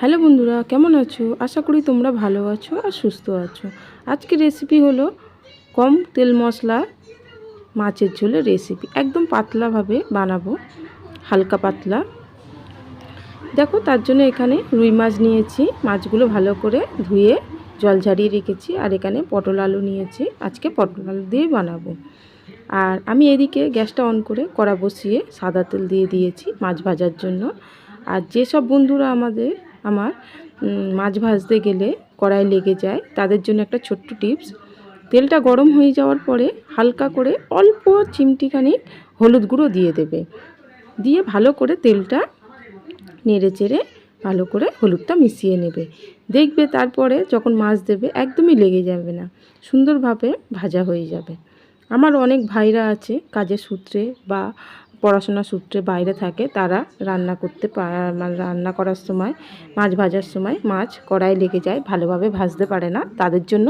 Hello বন্ধুরা, কেমন আছো? আশা করি তোমরা ভালো আছো আর সুস্থ আছো। আজকের রেসিপি হলো কম তেল মশলা মাছের ঝোলের রেসিপি একদম পাতলাভাবে বানাবো, হালকা পাতলা। দেখো, তার জন্য এখানে রুই মাছ নিয়েছি। মাছগুলো ভালো করে ধুয়ে জল ঝারিয়ে রেখেছি আর এখানে পটল আলু নিয়েছি। আজকে পটল আলু দিয়ে বানাবো। আর আমি এদিকে গ্যাসটা অন করে কড়া বসিয়ে সাদা তেল দিয়ে দিয়েছি মাছ ভাজার জন্য। আর যেসব বন্ধুরা আমাদের আমার মাছ ভাজতে গেলে কড়াই লেগে যায়। তাদের জন্য একটা ছোট্ট টিপস, তেলটা গরম হয়ে যাওয়ার পরে হালকা করে অল্প চিমটিখানি হলুদ গুঁড়ো দিয়ে দেবে। দিয়ে ভালো করে তেলটা নেড়ে চেড়ে ভালো করে হলুদটা মিশিয়ে নেবে। দেখবে তারপরে যখন মাছ দেবে, একদমই লেগে যাবে না। সুন্দরভাবে ভাজা হয়ে যাবে। আমার অনেক ভাইরা আছে, কাজের সূত্রে বা পড়াশোনা সূত্রে বাইরে থাকে, তারা রান্না করতে মানে রান্না করার সময়, মাছ ভাজার সময় মাছ কড়াই লেগে যায়, ভালোভাবে ভাজতে পারে না। তাদের জন্য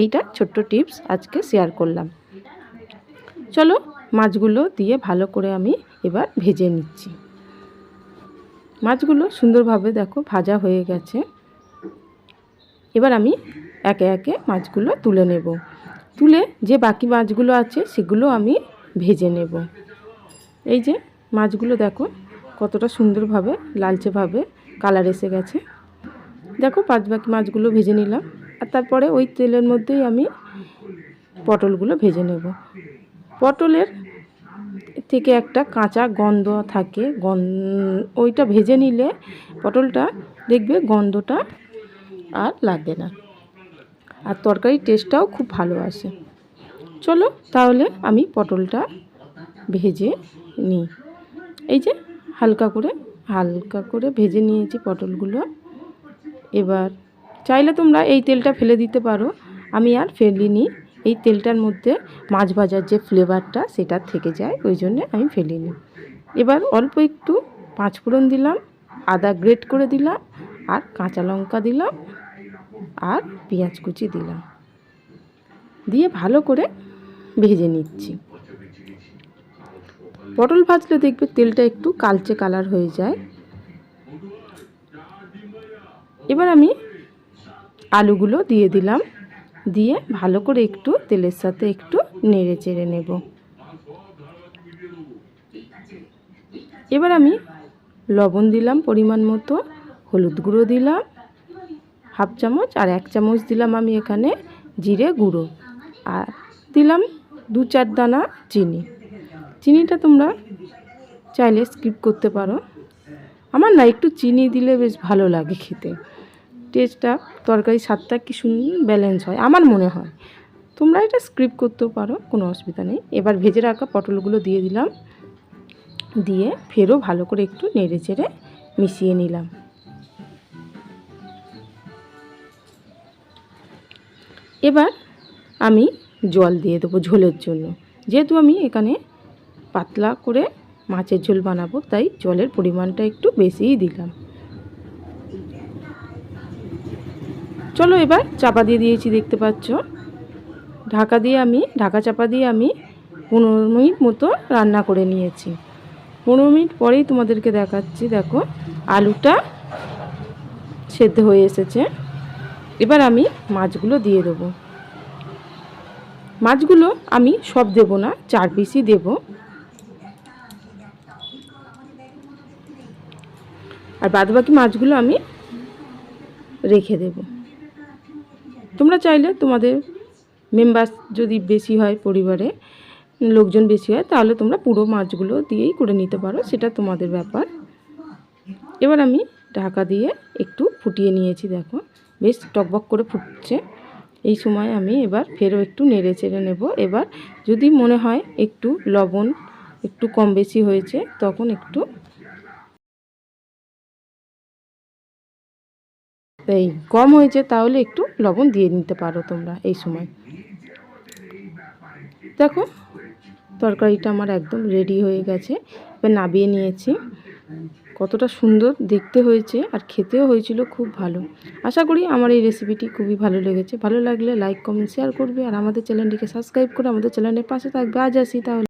এইটা ছোট্ট টিপস আজকে শেয়ার করলাম। চলো মাছগুলো দিয়ে ভালো করে আমি এবার ভেজে নিচ্ছি। মাছগুলো সুন্দরভাবে দেখো ভাজা হয়ে গেছে। এবার আমি একে একে মাছগুলো তুলে নেব। তুলে যে বাকি মাছগুলো আছে সেগুলো আমি ভেজে নেব। এই যে মাছগুলো দেখো কতটা সুন্দরভাবে, লালচেভাবে কালার এসে গেছে। দেখো পাঁচ বাকি মাছগুলো ভেজে নিলাম। আর তারপরে ওই তেলের মধ্যেই আমি পটলগুলো ভেজে নেব। পটলের থেকে একটা কাঁচা গন্ধ থাকে ওইটা ভেজে নিলে পটলটা দেখবে গন্ধটা আর লাগবে না। আর তরকারির টেস্টটাও খুব ভালো আসে। চলো তাহলে আমি পটলটা ভেজে নিই। এই যে হালকা করে হালকা করে ভেজে নিয়েছি পটলগুলো। এবার চাইলে তোমরা এই তেলটা ফেলে দিতে পারো। আমি আর ফেলিনি। এই তেলটার মধ্যে মাছ ভাজার যে ফ্লেভারটা সেটা থেকে যায়, ওই জন্যে আমি ফেলিনি। এবার অল্প একটু পাঁচফোড়ন দিলাম, আদা গ্রেট করে দিলাম, আর কাঁচা লঙ্কা দিলাম আর পেঁয়াজ কুচি দিলাম। দিয়ে ভালো করে ভেজে নিচ্ছি। পটল ভাজলে দেখবে তেলটা একটু কালচে কালার হয়ে যায়। এবার আমি আলুগুলো দিয়ে দিলাম। দিয়ে ভালো করে একটু তেলের সাথে একটু নেড়ে চেড়ে নেব। এবার আমি লবণ দিলাম পরিমাণ মতো, হলুদ গুঁড়ো দিলাম। হাফ চামচ আর এক চামচ দিলাম আমি এখানে জিরে গুঁড়ো। আর দিলাম দু চার দানা চিনি। চিনিটা তোমরা চাইলে স্কিপ করতে পারো। আমার না একটু চিনি দিলে বেশ ভালো লাগে খেতে। টেস্টটা তরকারি স্বাদটা কি সুন্দর ব্যালেন্স হয়, আমার মনে হয়। তোমরা এটা স্ক্রিপ করতেও পারো, কোনো অসুবিধা নেই। এবার ভেজে রাখা পটলগুলো দিয়ে দিলাম। দিয়ে ফেরও ভালো করে একটু নেড়ে চেড়ে মিশিয়ে নিলাম। এবার আমি জল দিয়ে দেবো ঝোলের জন্য। যেহেতু আমি এখানে পাতলা করে মাছের ঝোল বানাবো, তাই জলের পরিমাণটা একটু বেশিই দিলাম। চলো এবার চাপা দিয়ে দিয়েছি, দেখতে পাচ্ছ? ঢাকা দিয়ে আমি, ঢাকা চাপা দিয়ে আমি পনেরো মিনিট মতো রান্না করে নিয়েছি। পনেরো মিনিট পরেই তোমাদেরকে দেখাচ্ছি, দেখো, আলুটা সেদ্ধ হয়ে এসেছে। এবার আমি মাছগুলো দিয়ে দেবো। মাছগুলো আমি সব দেব না, চার পিসই দেব। আর বাদবাকি মাছগুলো আমি রেখে দেব। তোমরা চাইলে তোমাদের মেম্বার যদি বেশি হয় পরিবারে, লোকজন বেশি হয়, তাহলে তোমরা পুরো মাছগুলো দিয়েই করে নিতে পারো, সেটা তোমাদের ব্যাপার। এবার আমি ঢাকা দিয়ে একটু ফুটিয়ে নিয়েছি, দেখো। বেশ টকবক করে ফুটছে। এই সময় আমি এবার ফেরও একটু নেড়ে চেড়ে নেব। এবার যদি মনে হয় একটু লবণ একটু কম বেশি হয়েছে, তখন একটু এই কম হয়েছে তাহলে একটু লবণ দিয়ে নিতে পারো তোমরা এই সময়। দেখো, তরকারিটা আমার একদম রেডি হয়ে গেছে। এবার নাবিয়ে নিয়েছি। কতটা সুন্দর দেখতে হয়েছে আর খেতেও হয়েছিল খুব ভালো। আশা করি আমার এই রেসিপিটি খুবই ভালো লেগেছে। ভালো লাগলে লাইক কমেন্ট শেয়ার করবে। আর আমাদের চ্যানেলটিকে সাবস্ক্রাইব করে আমাদের চ্যানেলের পাশে থাকবে। আজ আসি তাহলে।